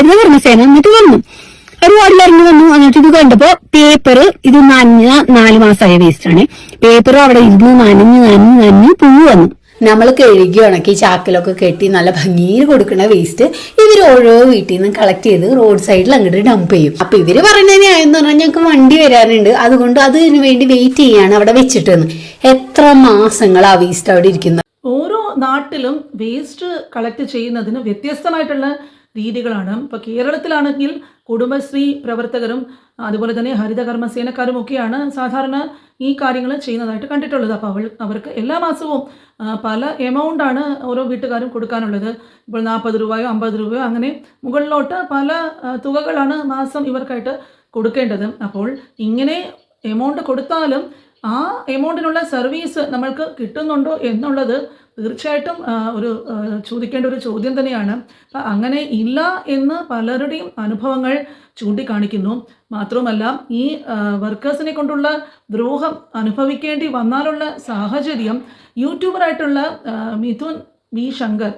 ഹരിതകർമ്മസേന എന്നിട്ട് വന്നു. ഒരു വാർഡിൽ ഇറങ്ങി വന്നു. എന്നിട്ട് ഇത് കണ്ടപ്പോ പേപ്പർ ഇത് നനഞ്ഞ നാല് മാസമായ വേസ്റ്റ് ആണ്. പേപ്പർ അവിടെ ഇരുന്ന് നനഞ്ഞ് നനഞ്ഞ് നനഞ്ഞ് പൂവ് വന്നു. നമ്മൾ കഴുകി ഉണക്കി ചാക്കിലൊക്കെ കെട്ടി നല്ല ഭംഗിയിൽ കൊടുക്കുന്ന വേസ്റ്റ് ഇവർ ഓരോ വീട്ടിൽ നിന്ന് കളക്ട് ചെയ്ത് റോഡ് സൈഡിൽ അങ്ങോട്ട് ഡംപ് ചെയ്യും. അപ്പൊ ഇവർ പറയുന്ന ന്യായം പറഞ്ഞാൽ ഞങ്ങൾക്ക് വണ്ടി വരാനുണ്ട്. അതുകൊണ്ട് അതിന് വേണ്ടി വെയിറ്റ് ചെയ്യാണ് അവിടെ വെച്ചിട്ടെന്ന്. എത്ര മാസങ്ങൾ ആ വേസ്റ്റ് അവിടെ ഇരിക്കുന്നത്? ഓരോ നാട്ടിലും വേസ്റ്റ് കളക്ട് ചെയ്യുന്നതിന് വ്യത്യസ്തമായിട്ടുള്ള രീതികളാണ്. ഇപ്പോൾ കേരളത്തിലാണെങ്കിൽ കുടുംബശ്രീ പ്രവർത്തകരും അതുപോലെ തന്നെ ഹരിതകർമ്മസേനക്കാരും ഒക്കെയാണ് സാധാരണ ഈ കാര്യങ്ങൾ ചെയ്യുന്നതായിട്ട് കണ്ടിട്ടുള്ളത്. അപ്പോൾ അവൾ അവർക്ക് എല്ലാ മാസവും പല എമൗണ്ടാണ് ഓരോ വീട്ടുകാരും കൊടുക്കാനുള്ളത്. ഇപ്പോൾ നാൽപ്പത് രൂപയോ അമ്പത് രൂപയോ അങ്ങനെ മുകളിലോട്ട് പല തുകകളാണ് മാസം ഇവർക്കായിട്ട് കൊടുക്കേണ്ടത്. അപ്പോൾ ഇങ്ങനെ എമൗണ്ട് കൊടുത്താലും ആ എമൗണ്ടിനുള്ള സർവീസ് നമ്മൾക്ക് കിട്ടുന്നുണ്ടോ എന്നുള്ളത് തീർച്ചയായിട്ടും ഒരു ചോദിക്കേണ്ട ഒരു ചോദ്യം തന്നെയാണ്. അപ്പം അങ്ങനെ ഇല്ല എന്ന് പലരുടെയും അനുഭവങ്ങൾ ചൂണ്ടിക്കാണിക്കുന്നു. മാത്രവുമല്ല ഈ വർക്കേഴ്സിനെ കൊണ്ടുള്ള ദ്രോഹം അനുഭവിക്കേണ്ടി വന്നാലുള്ള സാഹചര്യം യൂട്യൂബറായിട്ടുള്ള മിഥുൻ വി. ശങ്കർ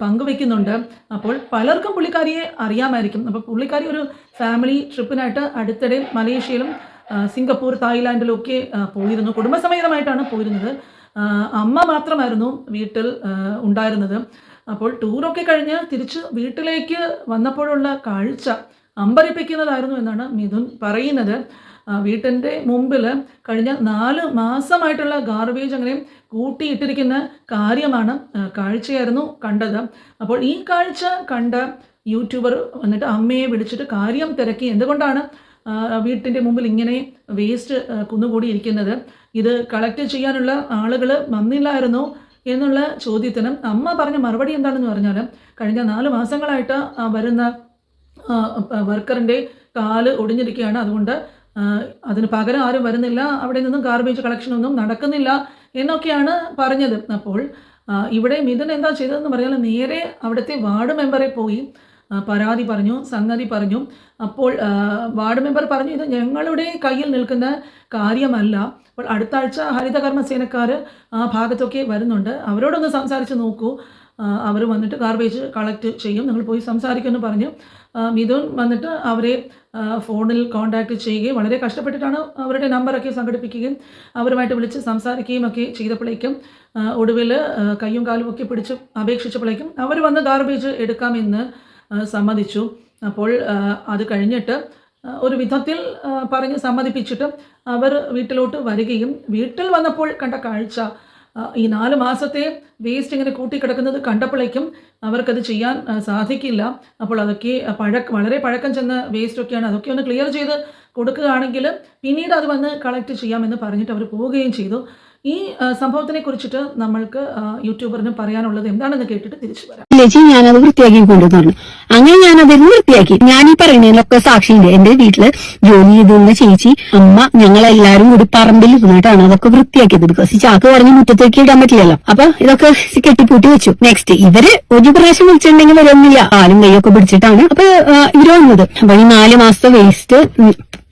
പങ്കുവെക്കുന്നുണ്ട്. അപ്പോൾ പലർക്കും പുള്ളിക്കാരിയെ അറിയാമായിരിക്കും. അപ്പോൾ പുള്ളിക്കാരി ഒരു ഫാമിലി ട്രിപ്പിനായിട്ട് അടുത്തിടെ മലേഷ്യയിലും സിംഗപ്പൂർ തായ്ലാൻഡിലും ഒക്കെ പോയിരുന്നു. കുടുംബസമേതമായിട്ടാണ് പോയിരുന്നത്. അമ്മ മാത്രമായിരുന്നു വീട്ടിൽ ഉണ്ടായിരുന്നത്. അപ്പോൾ ടൂറൊക്കെ കഴിഞ്ഞ് തിരിച്ച് വീട്ടിലേക്ക് വന്നപ്പോഴുള്ള കാഴ്ച അമ്പരിപ്പിക്കുന്നതായിരുന്നു എന്നാണ് മിഥുൻ പറയുന്നത്. വീട്ടിന്റെ മുമ്പിൽ കഴിഞ്ഞ നാല് മാസമായിട്ടുള്ള ഗാർബേജ് അങ്ങനെ കൂട്ടിയിട്ടിരിക്കുന്ന കാര്യമാണ് കാഴ്ചയായിരുന്നു കണ്ടത്. അപ്പോൾ ഈ കാഴ്ച കണ്ട യൂട്യൂബർ വന്നിട്ട് അമ്മയെ വിളിച്ചിട്ട് കാര്യം തിരക്കി. എന്തുകൊണ്ടാണ് വീട്ടിന്റെ മുമ്പിൽ ഇങ്ങനെ വേസ്റ്റ് കുന്നുകൂടിയിരിക്കുന്നത്. ഇത് കളക്ട് ചെയ്യാനുള്ള ആളുകൾ വന്നില്ലായിരുന്നു എന്നുള്ള ചോദ്യത്തിന് അമ്മ പറഞ്ഞ മറുപടി എന്താണെന്ന് പറഞ്ഞാൽ കഴിഞ്ഞ നാല് മാസങ്ങളായിട്ട് വരുന്ന വർക്കറിന്റെ കാൽ ഒടിഞ്ഞിരിക്കുകയാണ്. അതുകൊണ്ട് അതിന് പകരം ആരും വരുന്നില്ല. അവിടെ നിന്നും ഗാർബേജ് കളക്ഷനൊന്നും നടക്കുന്നില്ല എന്നൊക്കെയാണ് പറഞ്ഞത്. അപ്പോൾ ഇവിടെ മിഥുൻ എന്താ ചെയ്തതെന്ന് പറഞ്ഞാൽ നേരെ അവിടുത്തെ വാർഡ് മെമ്പറെ പോയി പരാതി പറഞ്ഞു സംഗതി പറഞ്ഞു. അപ്പോൾ വാർഡ് മെമ്പർ പറഞ്ഞു ഇത് ഞങ്ങളുടെ കയ്യിൽ നിൽക്കുന്ന കാര്യമല്ല. അപ്പോൾ അടുത്ത ആഴ്ച ഹരിതകർമ്മ സേനക്കാർ ആ ഭാഗത്തൊക്കെ വരുന്നുണ്ട്. അവരോടൊന്ന് സംസാരിച്ച് നോക്കൂ. അവർ വന്നിട്ട് ഗാർബേജ് കളക്ട് ചെയ്യും. നിങ്ങൾ പോയി സംസാരിക്കുമെന്ന് പറഞ്ഞു. മിഥുൻ വന്നിട്ട് അവരെ ഫോണിൽ കോൺടാക്റ്റ് ചെയ്യുകയും വളരെ കഷ്ടപ്പെട്ടിട്ടാണ് അവരുടെ നമ്പറൊക്കെ സംഘടിപ്പിക്കുകയും അവരുമായിട്ട് വിളിച്ച് സംസാരിക്കുകയും ഒക്കെ ചെയ്തപ്പോഴേക്കും ഒടുവിൽ കയ്യും കാലും ഒക്കെ പിടിച്ച് അപേക്ഷിച്ചപ്പോഴേക്കും അവർ വന്ന് ഗാർബേജ് എടുക്കാമെന്ന് സമ്മതിച്ചു. അപ്പോൾ അത് കഴിഞ്ഞിട്ട് ഒരു വിധത്തിൽ പറഞ്ഞ് സമ്മതിപ്പിച്ചിട്ട് അവർ വീട്ടിലോട്ട് വരികയും വീട്ടിൽ വന്നപ്പോൾ കണ്ട കാഴ്ച ഈ നാല് മാസത്തെ വേസ്റ്റ് ഇങ്ങനെ കൂട്ടിക്കിടക്കുന്നത് കണ്ടപ്പോഴേക്കും അവർക്കത് ചെയ്യാൻ സാധിക്കില്ല. അപ്പോൾ അതൊക്കെ പഴക്ക വളരെ പഴക്കം ചെന്ന വേസ്റ്റൊക്കെയാണ്. അതൊക്കെ ഒന്ന് ക്ലിയർ ചെയ്ത് കൊടുക്കുകയാണെങ്കിൽ പിന്നീട് അത് വന്ന് കളക്ട് ചെയ്യാമെന്ന് പറഞ്ഞിട്ട് അവർ പോവുകയും ചെയ്തു. ഈ സംഭവത്തിനെ കുറിച്ചിട്ട് നമ്മൾക്ക് യൂട്യൂബറിന് പറയാനുള്ളത് എന്താണെന്ന് കേട്ടിട്ട് തിരിച്ചു വരാം. ഞാനത് വൃത്തിയാക്കി കൊണ്ടുവന്നു. ഞാനത് വൃത്തിയാക്കി ഞാൻ ഈ പറയുന്നതിലൊക്കെ സാക്ഷിയുണ്ട്. എന്റെ വീട്ടിൽ ജോലി ചെയ്തിരുന്ന ചേച്ചി അമ്മ ഞങ്ങളെല്ലാരും കൂടി പറമ്പിൽ ഇരുന്നിട്ടാണ് അതൊക്കെ വൃത്തിയാക്കിയത്. ബിക്കോസ് ഈ ചാക്ക് പറഞ്ഞ് മുറ്റത്തേക്ക് ഇടാൻ പറ്റില്ലല്ലോ. അപ്പൊ ഇതൊക്കെ കെട്ടിപ്പൂട്ടി വെച്ചു. നെക്സ്റ്റ് ഇവർ ഒരു പ്രാവശ്യം വിളിച്ചിട്ടുണ്ടെങ്കിൽ വരുന്നില്ല ആലും കൈയൊക്കെ പിടിച്ചിട്ടാണ്. അപ്പൊ ഇവർ വന്നത്. അപ്പൊ ഈ നാല് മാസത്തെ വേസ്റ്റ്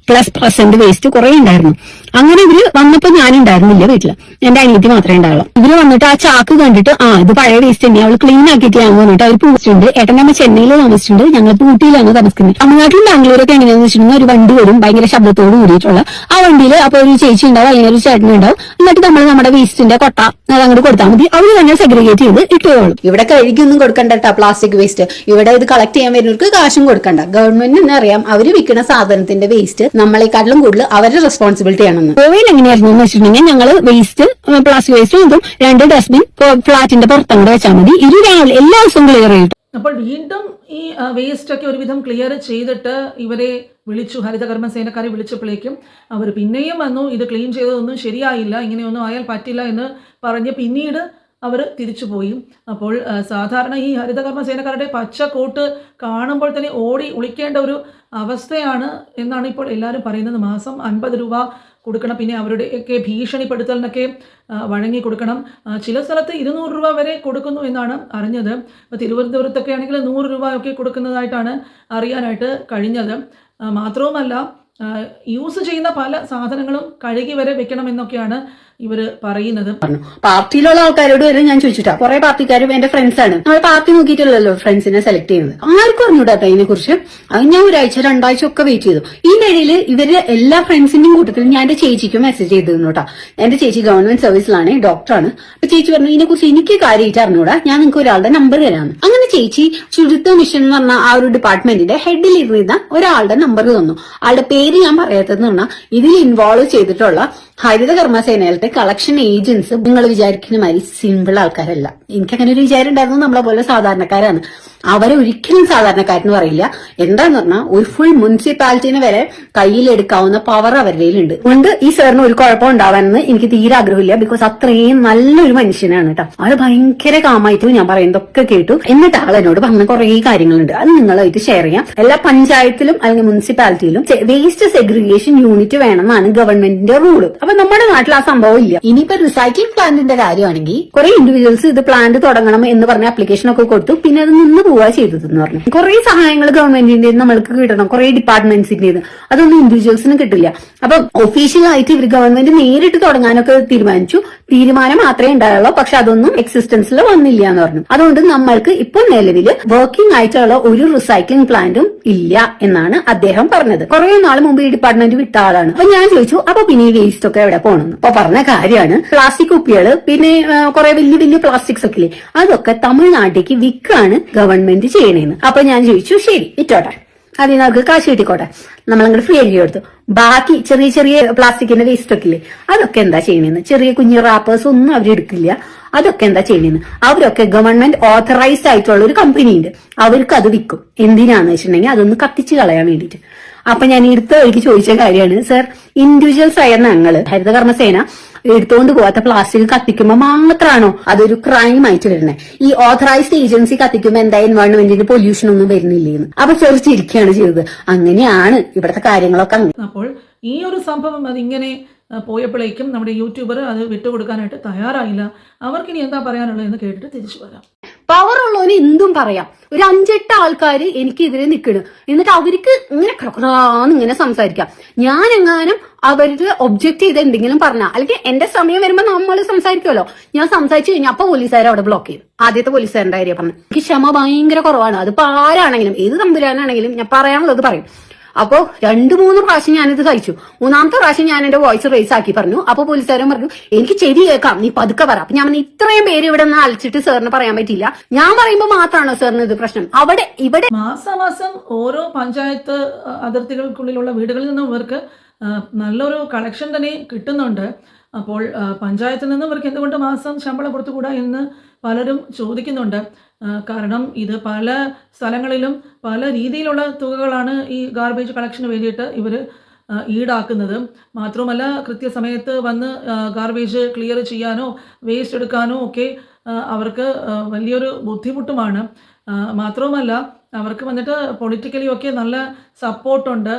പ്ലസ് പ്രസന്റ് വേസ്റ്റ് കുറെ ഉണ്ടായിരുന്നു. അങ്ങനെ ഇവർ വന്നപ്പോ ഞാൻ ഉണ്ടായിരുന്നില്ല വീട്ടിൽ. എന്റെ അനിയത്തി മാത്രമേ ഉണ്ടാവുള്ളൂ. ഇവർ വന്നിട്ട് ആ ചാക്ക് കണ്ടിട്ട് ആ ഇത് പഴയ വേസ്റ്റ് തന്നെ അവൾ ക്ലീൻ ആക്കിയിട്ട് ഞാൻ പറഞ്ഞിട്ട് അവർ പൂച്ചിട്ടുണ്ട് ഏട്ടനമ്മ ചെന്നൈയിൽ താമസിച്ചിട്ടുണ്ട്. ഞങ്ങൾ ഊട്ടിയിലാണ് താമസിക്കുന്നത്. തമിഴ്നാട്ടിലും ബാംഗ്ലൂരൊക്കെ എങ്ങനെയാന്ന് വെച്ചിട്ടുണ്ടെങ്കിൽ ഒരു വണ്ടി വരും. ഭയങ്കര ശബ്ദത്തോട് കൂടിയിട്ടുള്ള. ആ വണ്ടിയിൽ അപ്പൊ ഒരു ചേച്ചി ഉണ്ടാവും അല്ലെങ്കിൽ ഒരു ചേട്ടൻ ഉണ്ടാവും. എന്നിട്ട് നമ്മൾ നമ്മുടെ വേസ്റ്റിന്റെ കൊട്ട അത് അങ്ങോട്ട് കൊടുത്താൽ മതി. അവർ തന്നെ സെഗ്രിഗേറ്റ് ചെയ്ത് ഇട്ടുകോളും ഇവിടെ കഴുകിയൊന്നും കൊടുക്കണ്ട കേട്ടോ പ്ലാസ്റ്റിക് വേസ്റ്റ് ഇവിടെ ഇത് കളക്ട് ചെയ്യാൻ വരുന്നവർക്ക് കാശും കൊടുക്കണ്ട. ഗവൺമെന്റിന് തന്നെ അറിയാം അവർ വിൽക്കുന്ന സാധനത്തിന്റെ വേസ്റ്റ് നമ്മളെക്കാട്ടിലും കൂടുതൽ അവരുടെ റെസ്പോൺസിബിലിറ്റി ആണെന്ന്. ഗോവയിൽ എങ്ങനെയായിരുന്നു എന്ന് വെച്ചിട്ടുണ്ടെങ്കിൽ ഞങ്ങൾ വേസ്റ്റ് പ്ലാസ്റ്റിക് വേസ്റ്റും ഇതും രണ്ട് ഡസ്റ്റ്ബിൻ ഫ്ലാറ്റിന്റെ പുറത്തങ്ങോട്ട് വെച്ചാൽ മതി. ഇരു രാവിലെ എല്ലാ ദിവസവും ക്ലിയർ ചെയ്തു അപ്പോൾ വീണ്ടും ഈ വേസ്റ്റ് ഒക്കെ ഒരുവിധം ക്ലിയർ ചെയ്തിട്ട് ഇവരെ വിളിച്ചു ഹരിതകർമ്മ സേനക്കാരെ വിളിച്ചപ്പോഴേക്കും അവർ പിന്നെയും വന്നു ഇത് ക്ലീൻ ചെയ്തതൊന്നും ശരിയായില്ല ഇങ്ങനെയൊന്നും ആയാൽ പറ്റില്ല എന്ന് പറഞ്ഞ് പിന്നീട് അവർ തിരിച്ചുപോയി അപ്പോൾ സാധാരണ ഈ ഹരിതകർമ്മ സേനക്കാരുടെ പച്ച കോട്ട് കാണുമ്പോൾ തന്നെ ഓടി ഒളിക്കേണ്ട ഒരു അവസ്ഥയാണ് എന്നാണ് ഇപ്പോൾ എല്ലാവരും പറയുന്നത്. മാസം അൻപത് രൂപ കൊടുക്കണം. പിന്നെ അവരുടെയൊക്കെ ഭീഷണിപ്പെടുത്തലിനൊക്കെ വഴങ്ങി കൊടുക്കണം. ചില സ്ഥലത്ത് ഇരുന്നൂറ് രൂപ വരെ കൊടുക്കുന്നു എന്നാണ് അറിഞ്ഞത്. ഇപ്പോൾ തിരുവനന്തപുരത്തൊക്കെ ആണെങ്കിൽ നൂറ് രൂപ ഒക്കെ കൊടുക്കുന്നതായിട്ടാണ് അറിയാനായിട്ട് കഴിഞ്ഞത്. മാത്രവുമല്ല യൂസ് ചെയ്യുന്ന പല സാധനങ്ങളും കഴുകി വരെ വെക്കണമെന്നൊക്കെയാണ് ഇവർ പറയുന്നത്. പാർട്ടിയിലുള്ള ആൾക്കാരോട് വരെ ഞാൻ ചോദിച്ചിട്ടാ. കുറെ പാർട്ടിക്കാരും എന്റെ ഫ്രണ്ട്സ് ആണ്. നമ്മൾ പാർട്ടി നോക്കിയിട്ടുള്ളല്ലോ ഫ്രണ്ട്സിനെ സെലക്ട് ചെയ്യുന്നത്. ആർക്കും അറിഞ്ഞൂടാത്ത അതിനെ കുറിച്ച് അത് ഞാൻ ഒരാഴ്ച രണ്ടാഴ്ച ഒക്കെ വെയിറ്റ് ചെയ്തു. ഈ ഇടയിൽ ഇവർ എല്ലാ ഫ്രണ്ട്സിന്റെയും കൂട്ടത്തിൽ ഞാൻ എന്റെ ചേച്ചിക്ക് മെസ്സേജ് ചെയ്തിരുന്നു കേട്ടോ എന്റെ ചേച്ചി ഗവൺമെന്റ് സർവീസിലാണ് ഡോക്ടറാണ് അപ്പൊ ചേച്ചി പറഞ്ഞു ഇതിനെ കുറിച്ച് എനിക്ക് കാര്യമായിട്ട് അറിഞ്ഞൂടാ. ഞാൻ നിങ്ങൾക്ക് ഒരാളുടെ നമ്പർ തരാമെന്ന് ചേച്ചി ശുചിത്വ മിഷൻ എന്ന് പറഞ്ഞ ആ ഒരു ഡിപ്പാർട്ട്മെന്റിന്റെ ഹെഡിൽ ഇരുന്ന ഒരാളുടെ നമ്പർ തന്നു. ആളുടെ പേര് ഞാൻ പറയാത്തതെന്ന് പറഞ്ഞാൽ ഇതിൽ ഇൻവോൾവ് ചെയ്തിട്ടുള്ള ഹരിത കർമ്മസേനയിലത്തെ കളക്ഷൻ ഏജൻസ് നിങ്ങൾ വിചാരിക്കുന്ന മാതിരി സിമ്പിൾ ആൾക്കാരല്ല. എനിക്ക് അങ്ങനെ ഒരു വിചാരം ഉണ്ടായിരുന്നു. നമ്മളെ പോലെ സാധാരണക്കാരാണ്. അവരെ ഒരിക്കലും സാധാരണക്കാരെന്ന് പറയില്ല. എന്താന്ന് പറഞ്ഞാൽ ഒരു ഫുൾ മുനിസിപ്പാലിറ്റിനെ വരെ കയ്യിലെടുക്കാവുന്ന പവർ അവരുടെ ഉണ്ട് അതുകൊണ്ട് ഈ സാറിന് ഒരു കുഴപ്പം ഉണ്ടാവാനെന്ന് എനിക്ക് തീരെ ആഗ്രഹമില്ല. ബിക്കോസ് അത്രയും നല്ലൊരു മനുഷ്യനാണ് കേട്ടോ. ആൾ ഭയങ്കര കാമായിട്ട് ഞാൻ പറയുന്നതൊക്കെ കേട്ടു. എന്നിട്ട് ആൾ എന്നോട് പറഞ്ഞ കുറെ കാര്യങ്ങളുണ്ട്. അത് നിങ്ങളായിട്ട് ഷെയർ ചെയ്യാം. എല്ലാ പഞ്ചായത്തിലും അല്ലെങ്കിൽ മുനിസിപ്പാലിറ്റിയിലും വേസ്റ്റ് സെഗ്രിഗേഷൻ യൂണിറ്റ് വേണമെന്നാണ് ഗവൺമെന്റിന്റെ റൂൾ അപ്പൊ നമ്മുടെ നാട്ടിൽ ആ സംഭവം ഇല്ല. ഇനിയിപ്പോ റിസൈക്ലിംഗ് പ്ലാന്റിന്റെ കാര്യമാണെങ്കിൽ കുറെ ഇൻഡിവിജ്വൽസ് ഇത് പ്ലാന്റ് തുടങ്ങണം എന്ന് പറഞ്ഞ അപ്ലിക്കേഷൻ ഒക്കെ കൊടുത്തു. പിന്നെ അത് നിന്ന് പോവുക ചെയ്തതെന്ന് പറഞ്ഞു. കുറെ സഹായങ്ങൾ ഗവൺമെന്റിന്റെ നമ്മൾക്ക് കിട്ടണം. കുറെ ഡിപ്പാർട്ട്മെന്റ്സിന്റെ അതൊന്നും ഇൻഡിവിജ്വൽസിന് കിട്ടില്ല. അപ്പൊ ഒഫീഷ്യലായിട്ട് ഇവർ ഗവൺമെന്റ് നേരിട്ട് തുടങ്ങാനൊക്കെ തീരുമാനിച്ചു. തീരുമാനം മാത്രമേ ഉണ്ടായുള്ളൂ. പക്ഷെ അതൊന്നും എക്സിസ്റ്റൻസിൽ വന്നില്ല എന്ന് പറഞ്ഞു. അതുകൊണ്ട് നമ്മൾക്ക് ഇപ്പോൾ നിലവിൽ വർക്കിംഗ് ആയിട്ടുള്ള ഒരു റിസൈക്ലിംഗ് പ്ലാന്റും ഇല്ല എന്നാണ് അദ്ദേഹം പറഞ്ഞത്. കുറെ നാൾ മുമ്പ് ഈ ഡിപ്പാർട്ട്മെന്റ് വിട്ട ആളാണ്. അപ്പൊ ഞാൻ ചോദിച്ചു അപ്പൊ പിന്നെ ഈ വേസ്റ്റ് ഒക്കെ എവിടെ പോകണം അപ്പൊ പറഞ്ഞ കാര്യമാണ് പ്ലാസ്റ്റിക് കുപ്പികൾ പിന്നെ കുറെ വലിയ വലിയ പ്ലാസ്റ്റിക്സ് ഒക്കെ ഇല്ലേ? അതൊക്കെ തമിഴ്നാട്ടിലേക്ക് വിൽക്കാണ് ഗവൺമെന്റ് ചെയ്യണേന്ന്. അപ്പൊ ഞാൻ ചോദിച്ചു ശരി ഇറ്റോട്ടെ അതിന് അവർക്ക് കാശ് കിട്ടിക്കോട്ടെ. നമ്മളങ്ങോട്ട് ഫ്രീ ആക്കി കൊടുത്തു. ബാക്കി ചെറിയ ചെറിയ പ്ലാസ്റ്റിക്കിന്റെ വേസ്റ്റ് ഒക്കെ ഇല്ലേ? അതൊക്കെ എന്താ ചെയ്യണെന്ന്? ചെറിയ കുഞ്ഞു റാപ്പേഴ്സ് ഒന്നും അവർ എടുക്കില്ല. അതൊക്കെ എന്താ ചെയ്യണെന്ന്? അവരൊക്കെ ഗവൺമെന്റ് ഓഥറൈസ്ഡ് ആയിട്ടുള്ള ഒരു കമ്പനി ഉണ്ട്. അവർക്ക് അത് വിൽക്കും എന്തിനാന്ന് വെച്ചിട്ടുണ്ടെങ്കിൽ അതൊന്ന് കത്തിച്ച് കളയാൻ വേണ്ടിയിട്ട്. അപ്പൊ ഞാൻ എടുത്ത വഴിക്ക് ചോദിച്ച കാര്യമാണ് സർ ഇൻഡിവിജ്വൽസ് ആയ ഹരിതകർമ്മസേന എടുത്തുകൊണ്ട് പോകാത്ത പ്ലാസ്റ്റിക് കത്തിക്കുമ്പോൾ മാത്രമാണോ അതൊരു ക്രൈം ആയിട്ട് വരുന്നത് ഈ ഓഥറൈസ്ഡ് ഏജൻസി കത്തിക്കുമ്പോൾ എന്താ എൻവയോൺമെന്റിന് പൊല്യൂഷൻ ഒന്നും വരുന്നില്ലെന്ന്? അപ്പൊ ചെറിച്ചിരിക്കുകയാണ് ചെയ്തത്. അങ്ങനെയാണ് ഇവിടുത്തെ കാര്യങ്ങളൊക്കെ അപ്പോൾ ഈ ഒരു സംഭവം അതിങ്ങനെ പോയപ്പോഴേക്കും നമ്മുടെ യൂട്യൂബർ അത് വിട്ടുകൊടുക്കാനായിട്ട് തയ്യാറായില്ല. അവർക്കിനി എന്താ പറയാനുള്ളത് എന്ന് കേട്ടിട്ട് തിരിച്ചു വരാം. പവർ ഉള്ളവന് എന്തും പറയാം. ഒരു അഞ്ചെട്ട് ആൾക്കാർ എനിക്കെതിരെ നിൽക്കണം എന്നിട്ട് അവർക്ക് ഇങ്ങനെ ക്രക്രാന്ന് ഇങ്ങനെ സംസാരിക്കാം. ഞാൻ എങ്ങാനും അവരുടെ ഒബ്ജക്റ്റ് ചെയ്ത് എന്തെങ്കിലും പറഞ്ഞ അല്ലെങ്കിൽ എന്റെ സമയം വരുമ്പോ നമ്മൾ സംസാരിക്കുമല്ലോ. ഞാൻ സംസാരിച്ചു കഴിഞ്ഞാൽ അപ്പൊ പോലീസുകാർ അവിടെ ബ്ലോക്ക് ചെയ്യും. ആദ്യത്തെ പോലീസുകാരന്റെ കാര്യം പറഞ്ഞു. എനിക്ക് ക്ഷമ ഭയങ്കര കുറവാണ്. അതിപ്പോ ആരാണെങ്കിലും ഏത് തമ്പുരാനാണെങ്കിലും ഞാൻ പറയാനുള്ളത് പറയും. അപ്പോ രണ്ടു മൂന്ന് പ്രാവശ്യം ഞാനിത് കഴിച്ചു മൂന്നാമത്തെ പ്രാവശ്യം ഞാൻ എന്റെ വോയിസ് റേസ് ആക്കി പറഞ്ഞു. അപ്പൊ പോലീസുകാരൻ പറഞ്ഞു എനിക്ക് ചെവി കേൾക്കാം. നീ പതുക്കെ പറ. അപ്പൊ ഞാൻ ഇത്രയും പേര് ഇവിടെ നിന്ന് അലച്ചിട്ട് സാറിന് പറയാൻ പറ്റില്ല ഞാൻ പറയുമ്പോൾ മാത്രമാണോ സാറിന് ഇത് പ്രശ്നം? അവിടെ ഇവിടെ മാസാമാസം ഓരോ പഞ്ചായത്ത് അതിർത്തികൾക്കുള്ളിലുള്ള വീടുകളിൽ നിന്നും ഇവർക്ക് നല്ലൊരു കളക്ഷൻ തന്നെ കിട്ടുന്നുണ്ട്. അപ്പോൾ പഞ്ചായത്തിൽ നിന്ന് ഇവർക്ക് എന്തുകൊണ്ട് മാസം ശമ്പളം കൊടുത്തുകൂടാ എന്ന് പലരും ചോദിക്കുന്നുണ്ട്. കാരണം ഇത് പല സ്ഥലങ്ങളിലും പല രീതിയിലുള്ള തുകകളാണ് ഈ ഗാർബേജ് കളക്ഷന് വേണ്ടിയിട്ട് ഇവർ ഈടാക്കുന്നത്. മാത്രമല്ല കൃത്യസമയത്ത് വന്ന് ഗാർബേജ് ക്ലിയർ ചെയ്യാനോ വേസ്റ്റ് എടുക്കാനോ ഒക്കെ അവർക്ക് വലിയൊരു ബുദ്ധിമുട്ടുമാണ്. മാത്രവുമല്ല അവർക്ക് വന്നിട്ട് പൊളിറ്റിക്കലി ഒക്കെ നല്ല സപ്പോർട്ടുണ്ട്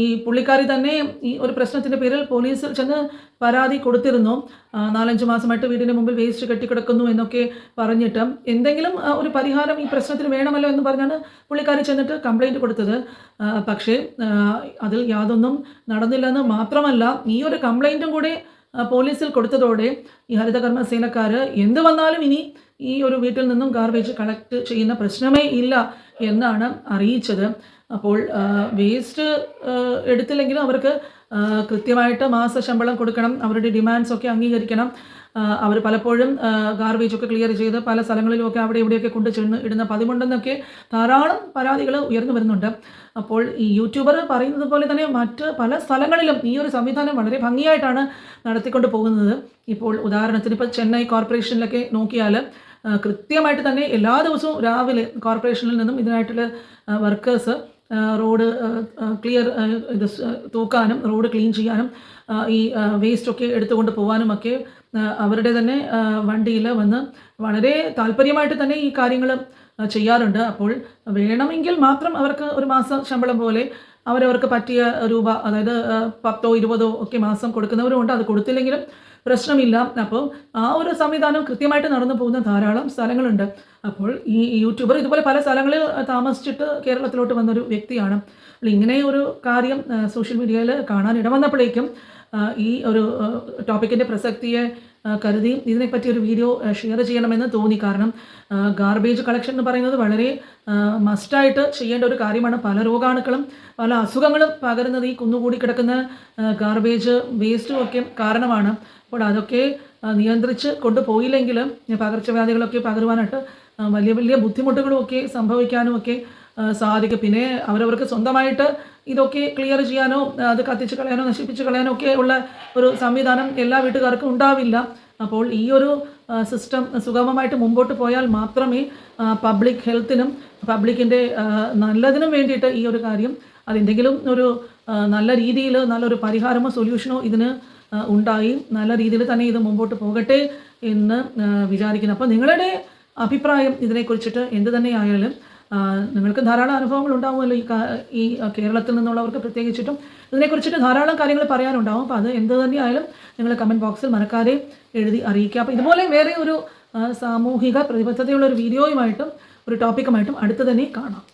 ഈ പുള്ളിക്കാരി തന്നെ ഈ ഒരു പ്രശ്നത്തിന്റെ പേരിൽ പോലീസിൽ ചെന്ന് പരാതി കൊടുത്തിരുന്നു. നാലഞ്ച് മാസമായിട്ട് വീടിന് മുമ്പിൽ വേസ്റ്റ് കെട്ടിക്കിടക്കുന്നു എന്നൊക്കെ പറഞ്ഞിട്ട് എന്തെങ്കിലും ഒരു പരിഹാരം ഈ പ്രശ്നത്തിന് വേണമല്ലോ എന്ന് പറഞ്ഞാണ് പുള്ളിക്കാരി ചെന്നിട്ട് കംപ്ലൈന്റ് കൊടുത്തത്. പക്ഷേ അതിൽ യാതൊന്നും നടന്നില്ലെന്ന് മാത്രമല്ല ഈ ഒരു കംപ്ലൈന്റും കൂടെ പോലീസിൽ കൊടുത്തതോടെ ഈ ഹരിതകർമ്മ സേനക്കാർ എന്ത് വന്നാലും ഇനി ഈ ഒരു വീട്ടിൽ നിന്നും ഗാർബേജ് കളക്ട് ചെയ്യുന്ന പ്രശ്നമേ ഇല്ല എന്നാണ് അറിയിച്ചത്. അപ്പോൾ വേസ്റ്റ് എടുത്തില്ലെങ്കിലും അവർക്ക് കൃത്യമായിട്ട് മാസ ശമ്പളം കൊടുക്കണം അവരുടെ ഡിമാൻഡ്സ് ഒക്കെ അംഗീകരിക്കണം. അവർ പലപ്പോഴും ഗാർബേജ് ഒക്കെ ക്ലിയർ ചെയ്ത് പല സ്ഥലങ്ങളിലുമൊക്കെ അവിടെ ഇവിടെയൊക്കെ കൊണ്ട് ചെന്ന് ഇടുന്ന പതിവുണ്ടെന്നൊക്കെ ധാരാളം പരാതികൾ ഉയർന്നു വരുന്നുണ്ട്. അപ്പോൾ ഈ യൂട്യൂബർ പറയുന്നത് പോലെ തന്നെ മറ്റ് പല സ്ഥലങ്ങളിലും ഈ ഒരു സംവിധാനം വളരെ ഭംഗിയായിട്ടാണ് നടത്തിക്കൊണ്ട് പോകുന്നത്. ഇപ്പോൾ ഉദാഹരണത്തിന് ഇപ്പോൾ ചെന്നൈ കോർപ്പറേഷനിലൊക്കെ നോക്കിയാൽ കൃത്യമായിട്ട് തന്നെ എല്ലാ ദിവസവും രാവിലെ കോർപ്പറേഷനിൽ നിന്നും ഇതിനായിട്ടുള്ള വർക്കേഴ്സ് റോഡ് ക്ലിയർ ഇത് തൂക്കാനും റോഡ് ക്ലീൻ ചെയ്യാനും ഈ വേസ്റ്റൊക്കെ എടുത്തുകൊണ്ട് പോകാനും ഒക്കെ ആ, അവരുടെ തന്നെ വണ്ടിയിൽ വന്ന് വളരെ താല്പര്യമായിട്ട് തന്നെ ഈ കാര്യങ്ങൾ ചെയ്യാറുണ്ട്. അപ്പോൾ വേണമെങ്കിൽ മാത്രം അവർക്ക് ഒരു മാസം ശമ്പളം പോലെ അവരവർക്ക് പറ്റിയ രൂപ അതായത് പത്തോ ഇരുപതോ ഒക്കെ മാസം കൊടുക്കുന്നവരുമുണ്ട് അത് കൊടുത്തില്ലെങ്കിലും പ്രശ്നമില്ല. അപ്പോൾ ആ ഒരു സംവിധാനം കൃത്യമായിട്ട് നടന്നു പോകുന്ന ധാരാളം സ്ഥലങ്ങളുണ്ട്. അപ്പോൾ ഈ യൂട്യൂബർ ഇതുപോലെ പല സ്ഥലങ്ങളിൽ താമസിച്ചിട്ട് കേരളത്തിലോട്ട് വന്നൊരു വ്യക്തിയാണ്. ഇങ്ങനെ ഒരു കാര്യം സോഷ്യൽ മീഡിയയിൽ കാണാൻ ഇടവന്നപ്പോഴേക്കും ഈ ഒരു ടോപ്പിക്കിന്റെ പ്രസക്തിയെ കരുതി ഇതിനെപ്പറ്റി ഒരു വീഡിയോ ഷെയർ ചെയ്യണമെന്ന് തോന്നി. കാരണം ഗാർബേജ് കളക്ഷൻ എന്ന് പറയുന്നത് വളരെ മസ്റ്റായിട്ട് ചെയ്യേണ്ട ഒരു കാര്യമാണ്. പല രോഗാണുക്കളും പല അസുഖങ്ങളും പകരുന്നത് ഈ കുന്നുകൂടി കിടക്കുന്ന ഗാർബേജ് വേസ്റ്റും ഒക്കെ കാരണമാണ്. അപ്പോൾ അതൊക്കെ നിയന്ത്രിച്ച് കൊണ്ടുപോയില്ലെങ്കിൽ പകർച്ചവ്യാധികളൊക്കെ പകരുവാനായിട്ട് വലിയ വലിയ ബുദ്ധിമുട്ടുകളും ഒക്കെ സംഭവിക്കാനും ഒക്കെ സാധിക്കും. പിന്നെ അവരവർക്ക് സ്വന്തമായിട്ട് ഇതൊക്കെ ക്ലിയർ ചെയ്യാനോ അത് കത്തിച്ച് കളയാനോ നശിപ്പിച്ച് കളയാനോ ഒക്കെ ഉള്ള ഒരു സംവിധാനം എല്ലാ വീട്ടുകാർക്കും ഉണ്ടാവില്ല. അപ്പോൾ ഈ ഒരു സിസ്റ്റം സുഗമമായിട്ട് മുമ്പോട്ട് പോയാൽ മാത്രമേ പബ്ലിക് ഹെൽത്തിനും പബ്ലിക്കിന്റെ നല്ലതിനും വേണ്ടിയിട്ട് ഈ ഒരു കാര്യം അതെന്തെങ്കിലും ഒരു നല്ല രീതിയിൽ നല്ലൊരു പരിഹാരമോ സൊല്യൂഷനോ ഇതിന് ഉണ്ടായി. നല്ല രീതിയിൽ തന്നെ ഇത് മുമ്പോട്ട് പോകട്ടെ എന്ന് വിചാരിക്കുന്നു. അപ്പോൾ നിങ്ങളുടെ അഭിപ്രായം ഇതിനെക്കുറിച്ചിട്ട് എന്ത് തന്നെ ആയാലും ആ, നിങ്ങൾക്ക് ധാരാളം അനുഭവങ്ങൾ ഉണ്ടാവുമല്ലോ ഈ ഈ കേരളത്തിൽ നിന്നുള്ളവർക്ക് പ്രത്യേകിച്ചിട്ടും. ഇതിനെക്കുറിച്ചിട്ട് ധാരാളം കാര്യങ്ങൾ പറയാനുണ്ടാവും. അപ്പോൾ അത് എന്ത് തന്നെയായാലും നിങ്ങൾ കമന്റ് ബോക്സിൽ മറക്കാതെ എഴുതി അറിയിക്കുക. അപ്പോൾ ഇതുപോലെ വേറെ ഒരു സാമൂഹിക പ്രതിബദ്ധതയുള്ള ഒരു വീഡിയോയുമായിട്ടും ഒരു ടോപ്പിക്കുമായിട്ടും അടുത്ത് തന്നെ കാണാം.